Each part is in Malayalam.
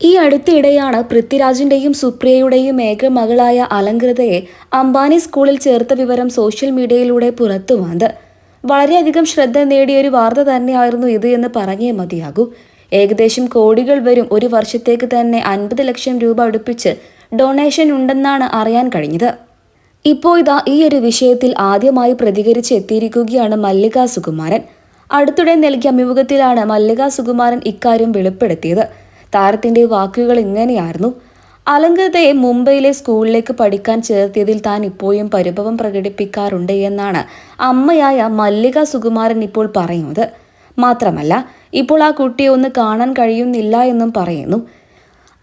ഈ അടുത്തിടെയാണ് പൃഥ്വിരാജിന്റെയും സുപ്രിയയുടെയും ഏക മകളായ അലങ്കൃതയെ അംബാനി സ്കൂളിൽ ചേർത്ത വിവരം സോഷ്യൽ മീഡിയയിലൂടെ പുറത്തു വന്നത്. വളരെയധികം ശ്രദ്ധ നേടിയ ഒരു വാർത്ത തന്നെയായിരുന്നു ഇത് എന്ന് പറഞ്ഞേ മതിയാകൂ. ഏകദേശം കോടികൾ വരും ഒരു വർഷത്തേക്ക് തന്നെ അൻപത് ലക്ഷം രൂപ അടുപ്പിച്ച് ഡൊണേഷൻ ഉണ്ടെന്നാണ് അറിയാൻ കഴിഞ്ഞത്. ഇപ്പോൾ ഇതാ ഈ ഒരു വിഷയത്തിൽ ആദ്യമായി പ്രതികരിച്ച് എത്തിയിരിക്കുകയാണ് മല്ലിക സുകുമാരൻ. അടുത്തിടെ നൽകിയ അഭിമുഖത്തിലാണ് മല്ലിക സുകുമാരൻ ഇക്കാര്യം വെളിപ്പെടുത്തിയത്. താരത്തിന്റെ വാക്കുകൾ ഇങ്ങനെയായിരുന്നു അലങ്കൃതയെ മുംബൈയിലെ സ്കൂളിലേക്ക് പഠിക്കാൻ ചേർത്തിയതിൽ താൻ ഇപ്പോഴും പരിഭവം പ്രകടിപ്പിക്കാറുണ്ട് എന്നാണ് അമ്മയായ മല്ലിക സുകുമാരൻ ഇപ്പോൾ പറയുന്നത്. മാത്രമല്ല ഇപ്പോൾ ആ കുട്ടിയെ ഒന്ന് കാണാൻ കഴിയുന്നില്ല എന്നും പറയുന്നു.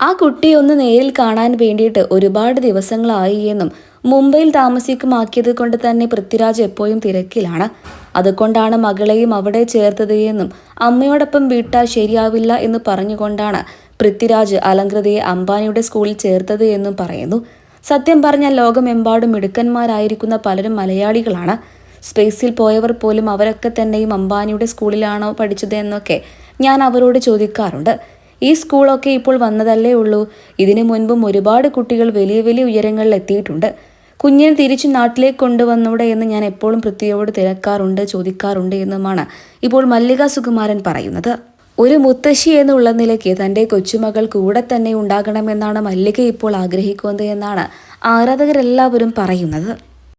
ആ കുട്ടിയെ ഒന്ന് നേരിൽ കാണാൻ വേണ്ടിയിട്ട് ഒരുപാട് ദിവസങ്ങളായി എന്നും മുംബൈയിൽ താമസിക്കുമാക്കിയത് കൊണ്ട് തന്നെ പൃഥ്വിരാജ് എപ്പോഴും തിരക്കിലാണ്. അതുകൊണ്ടാണ് മകളെയും അവിടെ ചേർത്തത് എന്നും അമ്മയോടൊപ്പം വിട്ടാൽ ശരിയാവില്ല എന്ന് പറഞ്ഞുകൊണ്ടാണ് പൃഥ്വിരാജ് അലങ്കൃതയെ അംബാനിയുടെ സ്കൂളിൽ ചേർത്തത് എന്നും പറയുന്നു. സത്യം പറഞ്ഞാൽ ലോകമെമ്പാടും മിടുക്കന്മാരായിരിക്കുന്ന പലരും മലയാളികളാണ്. സ്പേസിൽ പോയവർ പോലും അവരൊക്കെ തന്നെയും അംബാനിയുടെ സ്കൂളിലാണോ പഠിച്ചത് എന്നൊക്കെ ഞാൻ അവരോട് ചോദിക്കാറുണ്ട്. ഈ സ്കൂളൊക്കെ ഇപ്പോൾ വന്നതല്ലേ ഉള്ളൂ. ഇതിനു മുൻപും ഒരുപാട് കുട്ടികൾ വലിയ വലിയ ഉയരങ്ങളിൽ എത്തിയിട്ടുണ്ട്. കുഞ്ഞിനെ തിരിച്ച് നാട്ടിലേക്ക് കൊണ്ടുവന്നൂടെ എന്ന് ഞാൻ എപ്പോഴും പൃഥ്വിയോട് തിരക്കാറുണ്ട് ചോദിക്കാറുണ്ട് എന്നുമാണ് ഇപ്പോൾ മല്ലിക സുകുമാരൻ പറയുന്നത്. ഒരു മുത്തശ്ശി എന്നുള്ള നിലയ്ക്ക് തന്റെ കൊച്ചുമകൾ കൂടെ തന്നെ ഉണ്ടാകണമെന്നാണ് മല്ലിക ഇപ്പോൾ ആഗ്രഹിക്കുന്നത് എന്നാണ് ആരാധകരെല്ലാവരും പറയുന്നത്.